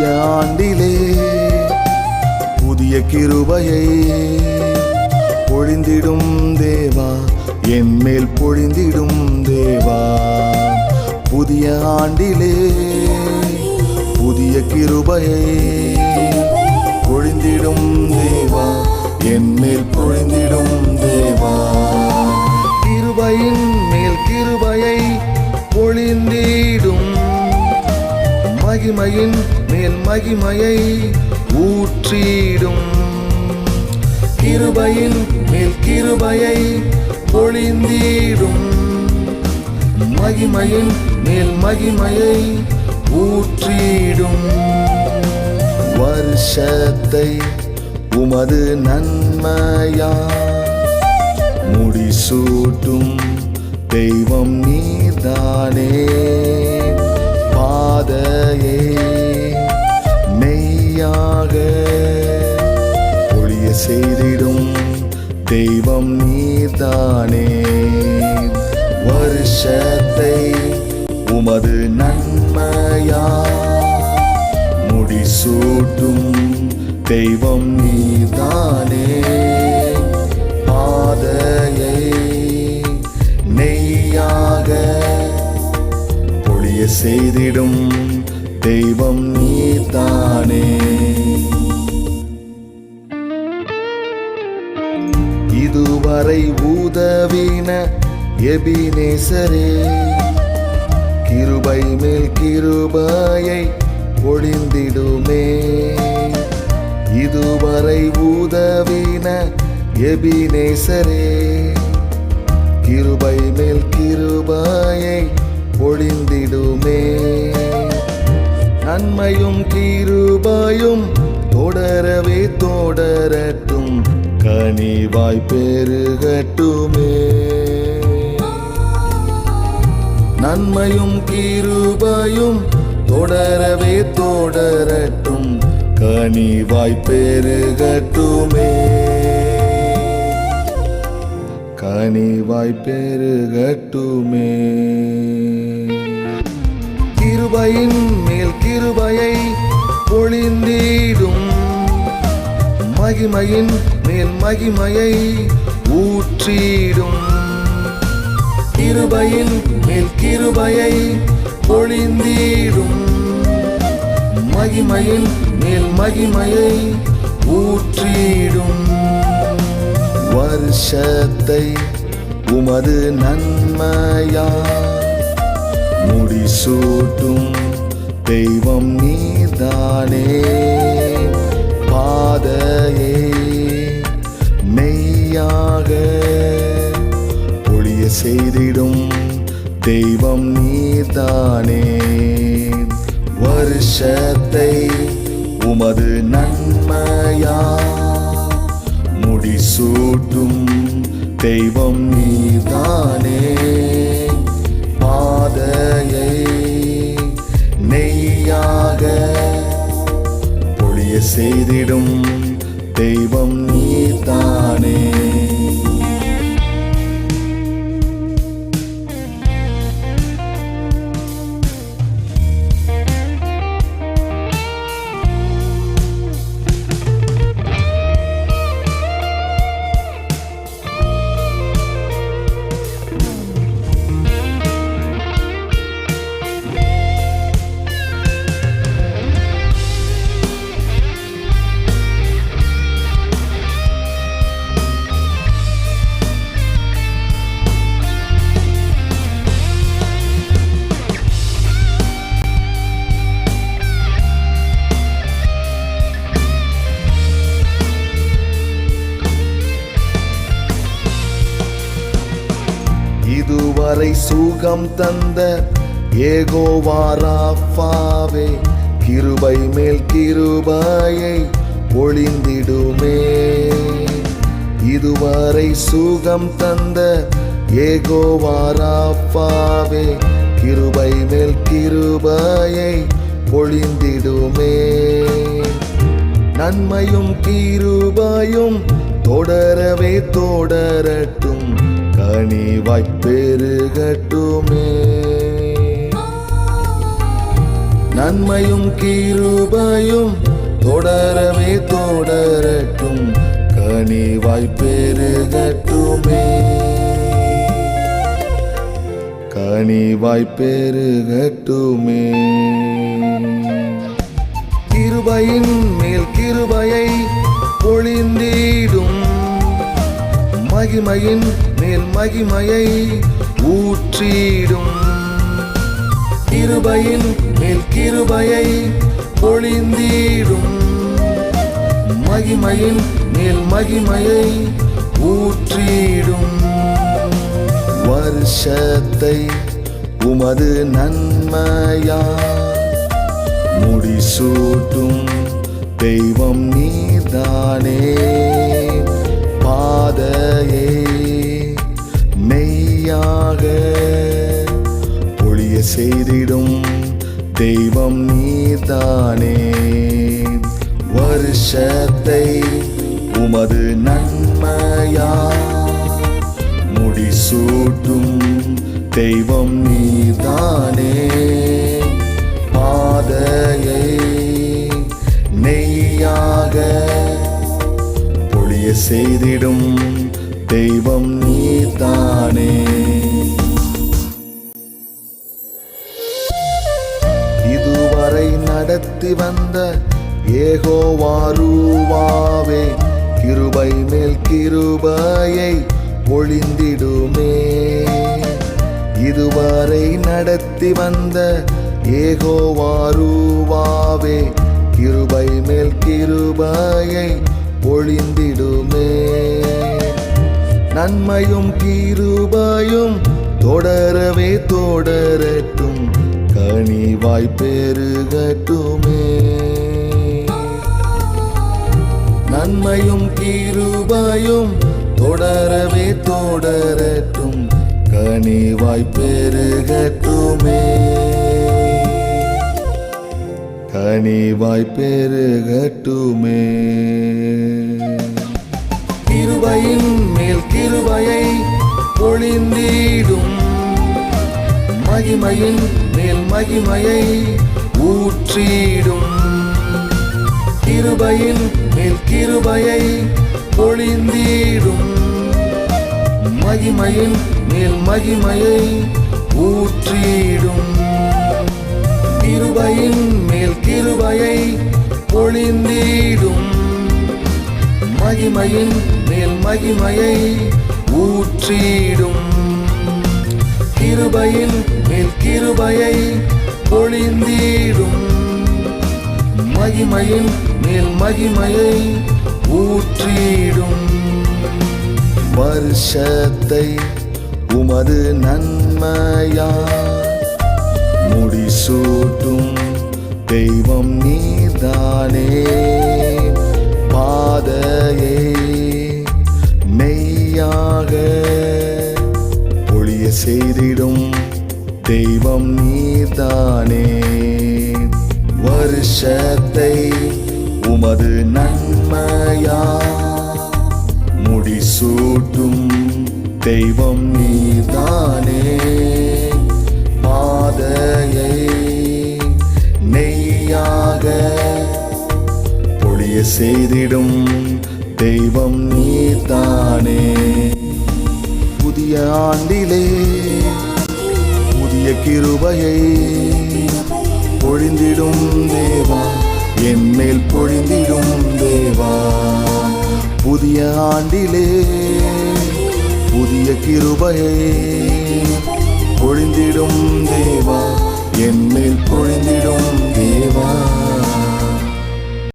புதிய ஆண்டிலே புதிய கிருபையை பொழிந்திடும் தேவா என் மேல் பொழிந்திடும் தேவா. புதிய ஆண்டிலே புதிய கிருபையை பொழிந்திடும் தேவா என் மேல் பொழிந்திடும் தேவா. கிருபையின் மேல் கிருபையை பொழிந்திடும் மகிமையின் மகிமையை ஊற்றிடும். கிருபையின் மேல் கிருபையை பொழிந்தீடும். மகிமையின் மேல் மகிமையை ஊற்றிடும். வருஷத்தை உமது நன்மையா? முடிசூட்டும் தெய்வம் நீதானே அது நன்மையா? முடிசூட்டும் தெய்வம் நீதானே. பாதையை நெய்யாக பொழிய செய்திடும் தெய்வம் நீதானே. இதுவரை உதவின எபினேசரே கிருபை மேல் கிருபாயை பொழிந்திடுமே இதுவரை உதவின எபினேசரே கிருபை மேல் கிருபாயை பொழிந்திடுமே நன்மையும் கிருபாயும் தொடரவே தொடரட்டும் கனிவாய் பெருகட்டுமே. நன்மையும் கிருபையும் தொடரவே தொடரட்டும். கனிவாய் பெருகட்டுமே. கனிவாய் பெருகட்டுமே. கிருபையின் மேல் கிருபையை பொழிந்தீடும். மகிமையின் மேல் மகிமையை ஊற்றிடும். கிருபையின் மேல் கிருபையை பொழிந்தீடும். மகிமையின் மேல் மகிமையை ஊற்றிடும். வருஷத்தை உமது நன்மையா? முடிசூட்டும் தெய்வம் நீதானே பாதையே மெய்யாக செய்திடும். தெய்வம் நீதானே வருஷத்தை உமது நன்மையா? முடிசூட்டும். தெய்வம் நீதானே பாதையை நெய்யாக பொழிய செய்திடும். தெய்வம் நீதானே இதுவரை சுகம் தந்த ஏகோவாராஃபாவே கிருபை மேல் கிருபாயை பொழிந்திடுமே இதுவரை சுகம் தந்த ஏகோவாராப்பாவே கிருபை மேல் கிருபாயை பொழிந்திடுமே நன்மையும் கிருபாயும் தொடரவே தொடரட்டும். கனிவாய் பெருகட்டுமே நன்மையும் கிருபையும் தொடரவே தொடரட்டும். கனிவாய் பெருகட்டுமே கனிவாய் பெருகட்டுமே கிருபையின் மேல் கிருபையை பொழிந்தீடும் மகிமையின் மேல் மகிமையை ஊற்றிடும். கிருபையின் மேல் கிருபையை பொழிந்தீடும். மகிமையின் மேல் மகிமையை ஊற்றிடும். வருஷத்தை உமது நன்மையா? முடிசூட்டும் தெய்வம் நீதானே பாதையே ஒளியாக ஒளிய செய்திடும் தெய்வம் நீதானே வருஷத்தை உமது நன்மையா முடிசூட்டும் தெய்வம் நீதானே பாதையை நெய்யாக பொழிய செய்திடும் தெய்வம் நீதானே இதுவரை நடத்தி வந்த ஏகோவாருவாவே கிருபை மேல் கிருபையை ஒளிந்திடுமே. இதுவரை நடத்தி வந்த ஏகோவாருவாவே கிருபை மேல் கிருபையை ஒளிந்திடுமே. நன்மையும் தீருபாயும் தொடரவே தொடரட்டும். கனிவாய் பெருகட்டுமே. நன்மையும் தீருபாயும் தொடரவே தொடரட்டும். கனிவாய் பெருகட்டுமே. கனிவாய் பெருகட்டுமே. கிருபையின் மேல் கிருபையை பொழிந்தீடும் மகிமையின் மேல் மகிமையை ஊற்றிடும். கிருபையின் மேல் கிருபையை பொழிந்தீடும் மகிமையின் மேல் மகிமையை ஊற்றிடும். கிருபையின் மேல் கிருபையை பொழிந்தீடும் மகிமையின் என் மகிமையை ஊற்றிடும். கிருபையின் மேல் கிருபையை பொழிந்தீடும். மகிமையின் மேல் மகிமையை ஊற்றிடும். வருஷத்தை உமது நன்மையா? முடிசூட்டும் தெய்வம் நீதானே. பாதையே ஒளியாக ஒளிய செய்திடும் தெய்வம் நீதானே வருஷத்தை உமது நன்மையா முடிசூட்டும் தெய்வம் நீதானே பாதையை நெய்யாக பொழிய செய்திடும் தெய்வம் நீ தானே. புதிய ஆண்டிலே புதிய கிருபையை பொழிந்திடும் தேவா என்மேல் பொழிந்திடும் தேவா. புதிய ஆண்டிலே புதிய கிருபையை பொழிந்திடும் தேவா என்மேல் பொழிந்திடும் தேவா.